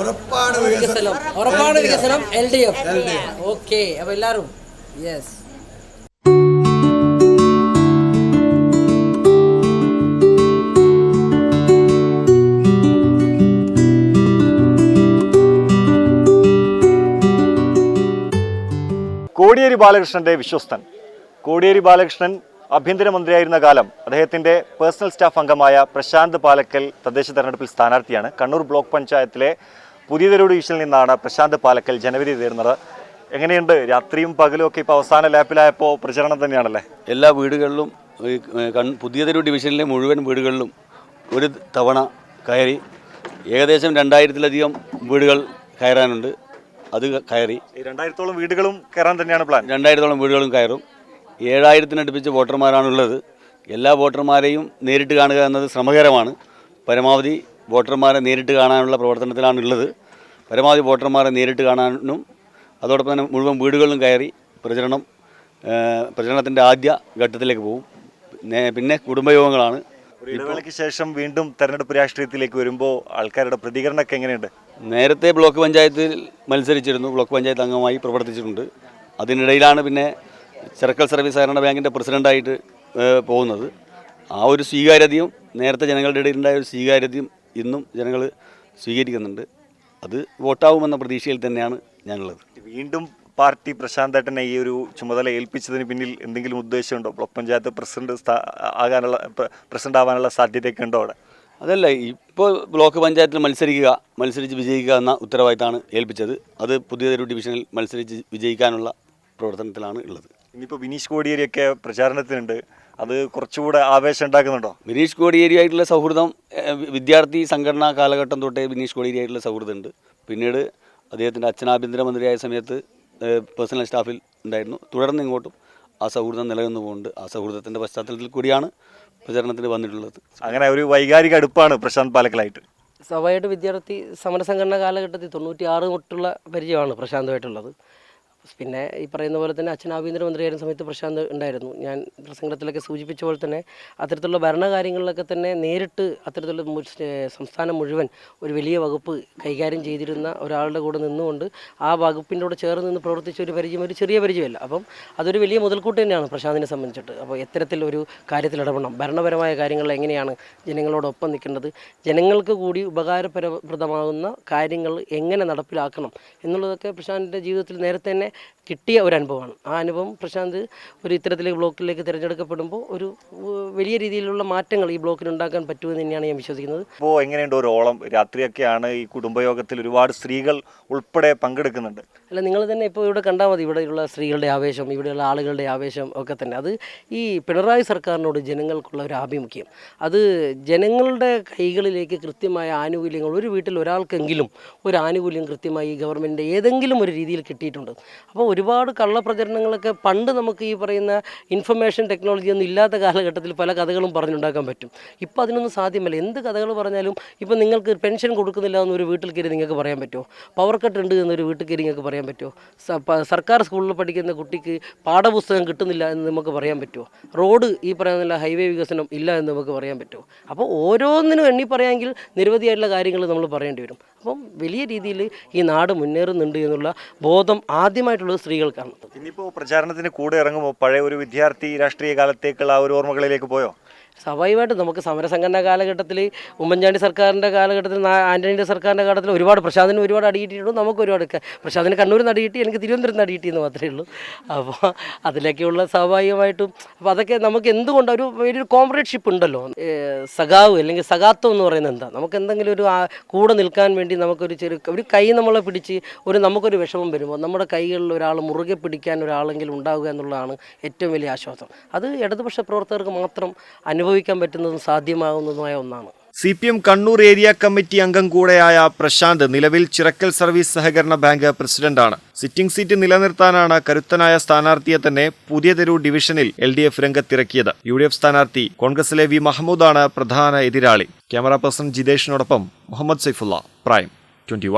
ഉറപ്പാണ് വികസനം. വികസനം. ഉറപ്പാണ് വികസനം. എൽ ഡി എഫ് ഓക്കെ അപ്പൊ എല്ലാരും യെസ് കോടിയേരി ബാലകൃഷ്ണന്റെ വിശ്വസ്തൻ. കോടിയേരി ബാലകൃഷ്ണൻ ആഭ്യന്തരമന്ത്രിയായിരുന്ന കാലം അദ്ദേഹത്തിന്റെ പേഴ്സണൽ സ്റ്റാഫ് അംഗമായ പ്രശാന്ത് പാലക്കൽ തദ്ദേശ തെരഞ്ഞെടുപ്പിൽ സ്ഥാനാർത്ഥിയാണ്. കണ്ണൂർ ബ്ലോക്ക് പഞ്ചായത്തിലെ പുതിയ തെരുവ് ഡിവിഷനിൽ നിന്നാണ് പ്രശാന്ത് പാലക്കൽ ജനവിധി തീർന്നത്. എങ്ങനെയുണ്ട്? രാത്രിയും പകലും ഒക്കെ ഇപ്പോൾ അവസാന ലാപ്പിലായപ്പോൾ പ്രചരണം തന്നെയാണല്ലേ? എല്ലാ വീടുകളിലും ഈ കൺ- പുതിയതൊരു ഡിവിഷനിലെ മുഴുവൻ വീടുകളിലും ഒരു തവണ കയറി. ഏകദേശം രണ്ടായിരത്തിലധികം വീടുകൾ കയറാനുണ്ട്. അത് കയറി. രണ്ടായിരത്തോളം വീടുകളും കയറാൻ തന്നെയാണ് പ്ലാൻ. രണ്ടായിരത്തോളം വീടുകളും കയറും. ഏഴായിരത്തിനടുപ്പിച്ച് വോട്ടർമാരാണുള്ളത്. എല്ലാ വോട്ടർമാരെയും നേരിട്ട് കാണുക എന്നത് ശ്രമകരമാണ്. പരമാവധി വോട്ടർമാരെ നേരിട്ട് കാണാനുള്ള പ്രവർത്തനത്തിലാണ് ഉള്ളത് പരമാവധി വോട്ടർമാരെ നേരിട്ട് കാണാനും അതോടൊപ്പം തന്നെ മുഴുവൻ വീടുകളിലും കയറി പ്രചരണം പ്രചരണത്തിന്റെ ആദ്യ ഘട്ടത്തിലേക്ക് പോകും. പിന്നെ- കുടുംബയോഗങ്ങളാണ്. ഇടവേളയ്ക്ക് ശേഷം വീണ്ടും തെരഞ്ഞെടുപ്പ് രാഷ്ട്രീയത്തിലേക്ക് വരുമ്പോൾ ആൾക്കാരുടെ പ്രതികരണമൊക്കെ എങ്ങനെയുണ്ട്? നേരത്തെ ബ്ലോക്ക് പഞ്ചായത്തിൽ മത്സരിച്ചിരുന്നു. ബ്ലോക്ക് പഞ്ചായത്ത് അംഗമായി പ്രവർത്തിച്ചിട്ടുണ്ട്. അതിനിടയിലാണ് പിന്നെ ചെറുക്കൽ സർവീസ് സഹകരണ ബാങ്കിന്റെ പ്രസിഡന്റായിട്ട് പോകുന്നത്. ആ ഒരു സ്വീകാര്യതയും നേരത്തെ ജനങ്ങളുടെ ഇടയിലുണ്ടായ ഒരു സ്വീകാര്യതയും ഇന്നും ജനങ്ങൾ സ്വീകരിക്കുന്നുണ്ട്. അത് വോട്ടാവുമെന്ന പ്രതീക്ഷയിൽ തന്നെയാണ് ഞാനുള്ളത്. വീണ്ടും പാർട്ടി പ്രശാന്തേട്ടനെ ഈ ഒരു ചുമതല ഏൽപ്പിച്ചതിന് പിന്നിൽ എന്തെങ്കിലും ഉദ്ദേശമുണ്ടോ? ബ്ലോക്ക് പഞ്ചായത്ത് പ്രസിഡന്റ് ആകാനുള്ള പ്ര- പ്രസിഡന്റ് ആവാനുള്ള സാധ്യതയൊക്കെ ഉണ്ടോ അവിടെ? അതല്ല ഇപ്പോൾ ബ്ലോക്ക് പഞ്ചായത്തിൽ മത്സരിക്കുക മത്സരിച്ച് വിജയിക്കുക എന്ന ഉത്തരവാദിത്തമാണ് ഏൽപ്പിച്ചത്. അത് പുതിയ ഒരു ഡിവിഷനിൽ മത്സരിച്ച് വിജയിക്കാനുള്ള പ്രവർത്തനത്തിലാണ് ഉള്ളത്. ഇനിയിപ്പോൾ വിനീഷ് കോടിയേരിയൊക്കെ പ്രചാരണത്തിനുണ്ട്. അത് കുറച്ചുകൂടെ ആവേശം ഉണ്ടാക്കുന്നുണ്ടോ? ബിനീഷ് കോടിയേരിയായിട്ടുള്ള സൗഹൃദം വിദ്യാർത്ഥി സംഘടനാ കാലഘട്ടം തൊട്ടേ ബിനീഷ് കോടിയേരിയായിട്ടുള്ള സൗഹൃദമുണ്ട്. പിന്നീട് അദ്ദേഹത്തിന്റെ അച്ഛൻ ആഭ്യന്തരമന്ത്രിയായ സമയത്ത് പേഴ്സണൽ സ്റ്റാഫിൽ ഉണ്ടായിരുന്നു. തുടർന്ന് ഇങ്ങോട്ടും ആ സൗഹൃദം നിലനിന്നു പോകുന്നുണ്ട്. ആ സൗഹൃദത്തിന്റെ പശ്ചാത്തലത്തിൽ കൂടിയാണ് പ്രചരണത്തിന് വന്നിട്ടുള്ളത്. അങ്ങനെ ഒരു വൈകാരിക അടുപ്പാണ് പ്രശാന്ത് പാലക്കലായിട്ട്. സ്വാഭാവികമായിട്ട് വിദ്യാർത്ഥി സമരസംഘടന കാലഘട്ടത്തിൽ തൊണ്ണൂറ്റി ആറ് തൊട്ടുള്ള പരിചയമാണ് പ്രശാന്തുമായിട്ടുള്ളത്. പിന്നെ ഈ പറയുന്ന പോലെ തന്നെ അച്ഛൻ ആഭ്യന്തരമന്ത്രിയായിരുന്ന സമയത്ത് പ്രശാന്ത് ഉണ്ടായിരുന്നു. ഞാൻ പ്രസംഗത്തിലൊക്കെ സൂചിപ്പിച്ച പോലെ തന്നെ അത്തരത്തിലുള്ള ഭരണകാര്യങ്ങളിലൊക്കെ തന്നെ നേരിട്ട് അത്തരത്തിലുള്ള സംസ്ഥാനം മുഴുവൻ ഒരു വലിയ വകുപ്പ് കൈകാര്യം ചെയ്തിരുന്ന ഒരാളുടെ കൂടെ നിന്നുകൊണ്ട് ആ വകുപ്പിന്റെ കൂടെ ചേർന്ന് നിന്ന് പ്രവർത്തിച്ച ഒരു പരിചയം ഒരു ചെറിയ പരിചയമല്ല. അപ്പം അതൊരു വലിയ മുതൽക്കൂട്ട് തന്നെയാണ് പ്രശാന്തിനെ സംബന്ധിച്ചിട്ട്. അപ്പോൾ ഇത്തരത്തിൽ ഒരു കാര്യത്തിൽ ഇടപെടണം. ഭരണപരമായ കാര്യങ്ങൾ എങ്ങനെയാണ് ജനങ്ങളോടൊപ്പം നിൽക്കേണ്ടത്? ജനങ്ങൾക്ക് കൂടി ഉപകാരപ്രദമാകുന്ന കാര്യങ്ങൾ എങ്ങനെ നടപ്പിലാക്കണം? എന്നുള്ളതൊക്കെ പ്രശാന്തിന്റെ ജീവിതത്തിൽ നേരത്തെ തന്നെ കിട്ടിയ ഒരു അനുഭവമാണ്. ആ അനുഭവം പ്രശാന്ത് ഒരു ഇത്തരത്തിലേക്ക് ബ്ലോക്കിലേക്ക് തിരഞ്ഞെടുക്കപ്പെടുമ്പോൾ ഒരു വലിയ രീതിയിലുള്ള മാറ്റങ്ങൾ ഈ ബ്ലോക്കിൽ ഉണ്ടാക്കാൻ പറ്റുമെന്ന് തന്നെയാണ് ഞാൻ വിശ്വസിക്കുന്നത്. ഇപ്പോൾ എങ്ങനെയുണ്ട് ഒരു ഓളം രാത്രിയൊക്കെയാണ് ഈ കുടുംബയോഗത്തിൽ ഒരുപാട് സ്ത്രീകൾ ഉൾപ്പെടെ പങ്കെടുക്കുന്നുണ്ട്? അല്ല നിങ്ങൾ തന്നെ ഇപ്പോൾ ഇവിടെ കണ്ടാൽ മതി ഇവിടെയുള്ള സ്ത്രീകളുടെ ആവേശം ഇവിടെയുള്ള ആളുകളുടെ ആവേശം ഒക്കെ തന്നെ. അത് ഈ പിണറായി സർക്കാരിനോട് ജനങ്ങൾക്കുള്ള ഒരു ആഭിമുഖ്യം. അത് ജനങ്ങളുടെ കൈകളിലേക്ക് കൃത്യമായ ആനുകൂല്യങ്ങൾ ഒരു വീട്ടിൽ ഒരാൾക്കെങ്കിലും ഒരു ആനുകൂല്യം കൃത്യമായി ഈ ഗവൺമെന്റ് ഏതെങ്കിലും ഒരു രീതിയിൽ കിട്ടിയിട്ടുണ്ട്. അപ്പോൾ ഒരുപാട് കള്ളപ്രചരണങ്ങളൊക്കെ പണ്ട് നമുക്ക് ഈ പറയുന്ന ഇൻഫർമേഷൻ ടെക്നോളജി ഒന്നും ഇല്ലാത്ത കാലഘട്ടത്തിൽ പല കഥകളും പറഞ്ഞുണ്ടാക്കാൻ പറ്റും. ഇപ്പോൾ അതിനൊന്നും സാധ്യമല്ല. എന്ത് കഥകൾ പറഞ്ഞാലും ഇപ്പോൾ നിങ്ങൾക്ക് പെൻഷൻ കൊടുക്കുന്നില്ല എന്നൊരു വീട്ടിൽ കയറി നിങ്ങൾക്ക് പറയാൻ പറ്റുമോ? പവർ കട്ട് ഉണ്ട് എന്നൊരു വീട്ടിൽ കയറി നിങ്ങൾക്ക് പറയാൻ പറ്റുമോ? സർക്കാർ സ്കൂളിൽ പഠിക്കുന്ന കുട്ടിക്ക് പാഠപുസ്തകം കിട്ടുന്നില്ല എന്ന് നമുക്ക് പറയാൻ പറ്റുമോ? റോഡ് ഈ പറയുന്ന ഹൈവേ വികസനം ഇല്ല എന്ന് നമുക്ക് പറയാൻ പറ്റുമോ? അപ്പോൾ ഓരോന്നിനും എണ്ണി പറയാമെങ്കിൽ നിരവധിയായിട്ടുള്ള കാര്യങ്ങൾ നമ്മൾ പറയേണ്ടി വരും. അപ്പം വലിയ രീതിയിൽ ഈ നാട് മുന്നേറുന്നുണ്ട് എന്നുള്ള ബോധം ആദ്യമായിട്ടുള്ളത് സ്ത്രീകൾക്കാണ് ഇനിയിപ്പോൾ പ്രചാരണത്തിന് കൂടെ ഇറങ്ങുമ്പോൾ പഴയ ഒരു വിദ്യാർത്ഥി രാഷ്ട്രീയ കാലത്തേക്കുള്ള ആ ഒരു ഓർമ്മകളിലേക്ക് പോയോ? സ്വാഭാവികമായിട്ടും നമുക്ക് സമരസംഘടന കാലഘട്ടത്തിൽ ഉമ്മൻചാണ്ടി സർക്കാരിന്റെ കാലഘട്ടത്തിൽ ആന്റണിയുടെ സർക്കാരിന്റെ കാലഘട്ടത്തിൽ ഒരുപാട് പ്രശാന്തിന് ഒരുപാട് അടിയിട്ടിട്ടുണ്ട് നമുക്ക് ഒരുപാട് പ്രശാന്തിന് കണ്ണൂരിൽ നിന്ന് അടിയിട്ടി എനിക്ക് തിരുവനന്തപുരത്ത് അടിയിട്ടി എന്ന് മാത്രമേ ഉള്ളൂ. അപ്പോൾ അതിലേക്കുള്ള സ്വാഭാവികമായിട്ടും അപ്പോൾ അതൊക്കെ നമുക്ക് എന്തുകൊണ്ട് ഒരു വലിയൊരു കോംറേഡ്ഷിപ്പ് ഉണ്ടല്ലോ? സഖാവ് അല്ലെങ്കിൽ സഖാത്വം എന്ന് പറയുന്നത് എന്താ? നമുക്ക് എന്തെങ്കിലും ഒരു കൂടെ നിൽക്കാൻ വേണ്ടി നമുക്കൊരു ചെറു ഒരു കൈ നമ്മളെ പിടിച്ച് ഒരു നമുക്കൊരു വിഷമം വരുമ്പോൾ നമ്മുടെ കൈകളിൽ ഒരാൾ മുറുകെ പിടിക്കാൻ ഒരാളെങ്കിലും ഉണ്ടാവുക എന്നുള്ളതാണ് ഏറ്റവും വലിയ ആശ്വാസം. അത് ഇടതുപക്ഷ പ്രവർത്തകർക്ക് മാത്രം അനുഭവിക്കാൻ പറ്റുന്നതും സാധ്യമാകുന്നതുമായ ഒന്നാണ്. C P M Kannur area committee അംഗം കൂടെയായ പ്രശാന്ത് നിലവിൽ ചിറക്കൽ സർവീസ് സഹകരണ ബാങ്ക് പ്രസിഡന്റാണ്. സിറ്റിംഗ് സീറ്റ് നിലനിർത്താനാണ് കരുത്തനായ സ്ഥാനാർത്ഥിയെ തന്നെ പുതിയ തെരു ഡിവിഷനിൽ എൽ ഡി എഫ് രംഗത്തിറക്കിയത്. യു ഡി എഫ് സ്ഥാനാർത്ഥി കോൺഗ്രസിലെ വി മഹമ്മൂദാണ് പ്രധാന എതിരാളി. ക്യാമറ പേഴ്സൺ ജിതേഷിനോടൊപ്പം മുഹമ്മദ് സൈഫുള്ള പ്രൈം ട്വന്റി